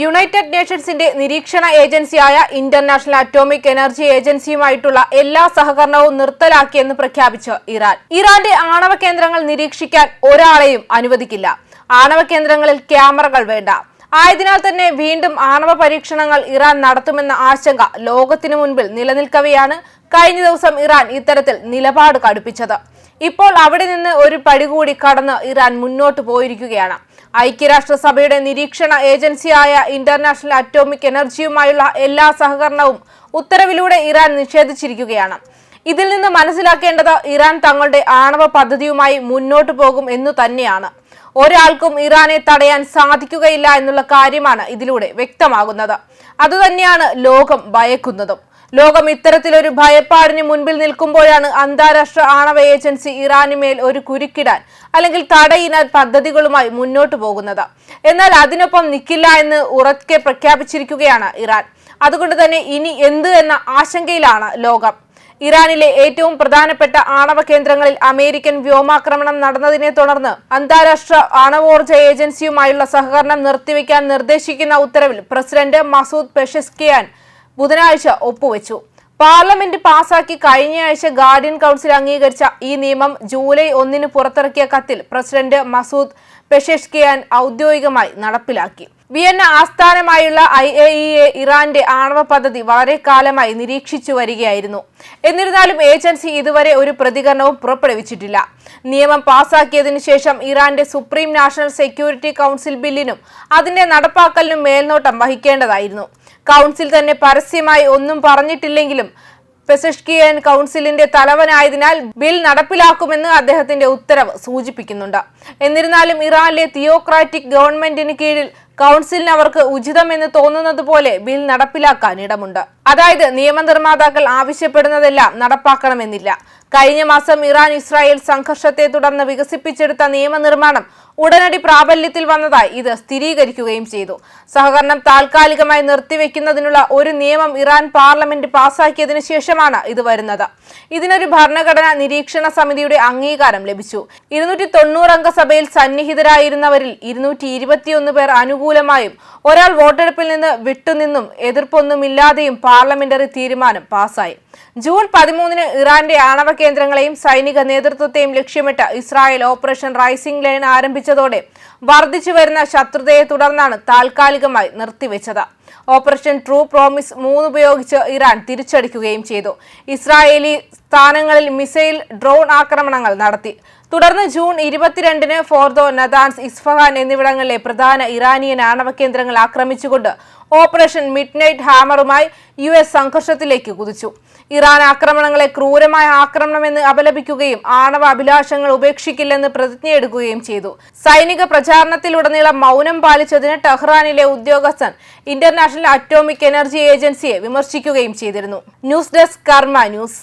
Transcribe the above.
United നേഷൻസിന്റെ നിരീക്ഷണ ഏജൻസിയായ international atomic energy ഏജൻസിയുമായിട്ടുള്ള എല്ലാ സഹകരണവും നിർത്തലാക്കിയെന്ന് പ്രഖ്യാപിച്ച് ഇറാൻ. ഇറാന്റെ ആണവ കേന്ദ്രങ്ങൾ നിരീക്ഷിക്കാൻ ഒരാളെയും അനുവദിക്കില്ല. ആണവ കേന്ദ്രങ്ങളിൽ ക്യാമറകൾ വേണ്ട. ആയതിനാൽ തന്നെ വീണ്ടും ആണവ പരീക്ഷണങ്ങൾ ഇറാൻ നടത്തുമെന്ന ആശങ്ക ലോകത്തിനു മുൻപിൽ നിലനിൽക്കവെയാണ് കഴിഞ്ഞ ദിവസം ഇറാൻ ഇത്തരത്തിൽ നിലപാട് കടുപ്പിച്ചത്. ഇപ്പോൾ അവിടെ നിന്ന് ഒരു പടി കൂടി കടന്ന് ഇറാൻ മുന്നോട്ട് പോയിരിക്കുകയാണ്. ഐക്യരാഷ്ട്രസഭയുടെ നിരീക്ഷണ ഏജൻസിയായ ഇന്റർനാഷണൽ അറ്റോമിക് എനർജിയുമായുള്ള എല്ലാ സഹകരണവും ഉത്തരവിലൂടെ ഇറാൻ നിഷേധിച്ചിരിക്കുകയാണ്. ഇതിൽ നിന്ന് മനസ്സിലാക്കേണ്ടത് ഇറാൻ തങ്ങളുടെ ആണവ പദ്ധതിയുമായി മുന്നോട്ട് പോകും എന്നു തന്നെയാണ്. ഒരാൾക്കും ഇറാനെ തടയാൻ സാധിക്കുകയില്ല എന്നുള്ള കാര്യമാണ് ഇതിലൂടെ വ്യക്തമാകുന്നത്. അതുതന്നെയാണ് ലോകം ഭയക്കുന്നതും. ലോകം ഇത്തരത്തിലൊരു ഭയപ്പാടിന് മുൻപിൽ നിൽക്കുമ്പോഴാണ് അന്താരാഷ്ട്ര ആണവ ഏജൻസി ഇറാനുമേൽ ഒരു കുരുക്കിടാൻ അല്ലെങ്കിൽ തടയിടാൻ പദ്ധതികളുമായി മുന്നോട്ടു പോകുന്നത്. എന്നാൽ അതിനൊപ്പം നിൽക്കില്ല എന്ന് ഉറക്കെ പ്രഖ്യാപിച്ചിരിക്കുകയാണ് ഇറാൻ. അതുകൊണ്ട് തന്നെ ഇനി എന്ത് എന്ന ആശങ്കയിലാണ് ലോകം. ഇറാനിലെ ഏറ്റവും പ്രധാനപ്പെട്ട ആണവ കേന്ദ്രങ്ങളിൽ അമേരിക്കൻ വ്യോമാക്രമണം നടന്നതിനെ തുടർന്ന് അന്താരാഷ്ട്ര ആണവോർജ ഏജൻസിയുമായുള്ള സഹകരണം നിർത്തിവെക്കാൻ നിർദ്ദേശിക്കുന്ന ഉത്തരവിൽ പ്രസിഡന്റ് മസൂദ് പെഷസ്കിയാൻ ബുധനാഴ്ച ഒപ്പുവെച്ചു. പാർലമെന്റ് പാസാക്കി കഴിഞ്ഞയാഴ്ച ഗാർഡിയൻ കൗൺസിൽ അംഗീകരിച്ച ഈ നിയമം ജൂലൈ ഒന്നിന് പുറത്തിറക്കിയ കത്തിൽ പ്രസിഡന്റ് മസൂദ് പെഷേഷ്കിയാൻ ഔദ്യോഗികമായി നടപ്പിലാക്കി. വിയന്ന ആസ്ഥാനമായുള്ള ഐ എ ഇ എ ഇറാന്റെ ആണവ പദ്ധതി വളരെ കാലമായി നിരീക്ഷിച്ചു വരികയായിരുന്നു. എന്നിരുന്നാലും ഏജൻസി ഇതുവരെ ഒരു പ്രതികരണവും പുറപ്പെടുവിച്ചിട്ടില്ല. നിയമം പാസാക്കിയതിനു ശേഷം ഇറാന്റെ സുപ്രീം നാഷണൽ സെക്യൂരിറ്റി കൗൺസിൽ ബില്ലിനും അതിന്റെ നടപ്പാക്കലിനും മേൽനോട്ടം വഹിക്കേണ്ടതായിരുന്നു. കൗൺസിൽ തന്നെ പരസ്യമായി ഒന്നും പറഞ്ഞിട്ടില്ലെങ്കിലും പെസഷ്കിയൻ കൗൺസിലിന്റെ തലവനായതിനാൽ ബിൽ നടപ്പിലാക്കുമെന്ന് അദ്ദേഹത്തിന്റെ ഉത്തരവ് സൂചിപ്പിക്കുന്നുണ്ട്. എന്നിരുന്നാലും ഇറാനിലെ തിയോക്രാറ്റിക് ഗവൺമെന്റിന് കീഴിൽ കൗൺസിലിന് അവർക്ക് ഉചിതമെന്ന് തോന്നുന്നത് പോലെ ബിൽ നടപ്പിലാക്കാൻ ഇടമുണ്ട്. അതായത് നിയമനിർമ്മാതാക്കൾ ആവശ്യപ്പെടുന്നതെല്ലാം നടപ്പാക്കണമെന്നില്ല. കഴിഞ്ഞ മാസം ഇറാൻ ഇസ്രായേൽ സംഘർഷത്തെ തുടർന്ന് വികസിപ്പിച്ചെടുത്ത നിയമനിർമ്മാണം ഉടനടി പ്രാബല്യത്തിൽ വന്നതായി ഇത് സ്ഥിരീകരിക്കുകയും ചെയ്തു. സഹകരണം താൽക്കാലികമായി നിർത്തിവെക്കുന്നതിനുള്ള ഒരു നിയമം ഇറാൻ പാർലമെന്റ് പാസാക്കിയതിനു ശേഷമാണ് ഇത് വരുന്നത്. ഇതിനൊരു ഭരണഘടനാ നിരീക്ഷണ സമിതിയുടെ അംഗീകാരം ലഭിച്ചു. ഇരുന്നൂറ്റി അംഗ സഭയിൽ സന്നിഹിതരായിരുന്നവരിൽ ഇരുന്നൂറ്റി ഇരുപത്തിയൊന്ന് പേർ അനുകൂലമായും ഒരാൾ വോട്ടെടുപ്പിൽ നിന്ന് വിട്ടുനിന്നും എതിർപ്പൊന്നുമില്ലാതെയും പാർലമെന്ററി തീരുമാനം പാസായി. ജൂൺ പതിമൂന്നിന് ഇറാന്റെ ആണവ കേന്ദ്രങ്ങളെയും സൈനിക നേതൃത്വത്തെയും ലക്ഷ്യമിട്ട് ഇസ്രായേൽ ഓപ്പറേഷൻ റൈസിംഗ് ലൈൻ ആരംഭിച്ചതോടെ വർദ്ധിച്ചു വരുന്ന ശത്രുതയെ തുടർന്നാണ് താൽക്കാലികമായി നിർത്തിവെച്ചത്. ഓപ്പറേഷൻ ട്രൂ പ്രോമിസ് മൂന്ന് ഉപയോഗിച്ച് ഇറാൻ തിരിച്ചടിക്കുകയും ചെയ്തു. ഇസ്രായേലി സ്ഥാനങ്ങളിൽ മിസൈൽ ഡ്രോൺ ആക്രമണങ്ങൾ നടത്തി. തുടർന്ന് ജൂൺ ഇരുപത്തിരണ്ടിന് ഫോർദോ നദാൻസ് ഇസ്ഫഹാൻ എന്നിവിടങ്ങളിലെ പ്രധാന ഇറാനിയൻ ആണവ കേന്ദ്രങ്ങൾ ആക്രമിച്ചുകൊണ്ട് ഓപ്പറേഷൻ മിഡ് നൈറ്റ് ഹാമറുമായി യു എസ് സംഘർഷത്തിലേക്ക് കുതിച്ചു. ഇറാൻ ആക്രമണങ്ങളെ ക്രൂരമായ ആക്രമണമെന്ന് അപലപിക്കുകയും ആണവ അഭിലാഷങ്ങൾ ഉപേക്ഷിക്കില്ലെന്ന് പ്രതിജ്ഞയെടുക്കുകയും ചെയ്തു. സൈനിക പ്രചാരണത്തിലുടനീളം മൗനം പാലിച്ചതിന് ടെഹ്റാനിലെ ഉദ്യോഗസ്ഥൻ ഇന്റർനാഷണൽ അറ്റോമിക് എനർജി ഏജൻസിയെ വിമർശിക്കുകയും ചെയ്തിരുന്നു. News desk Karma news.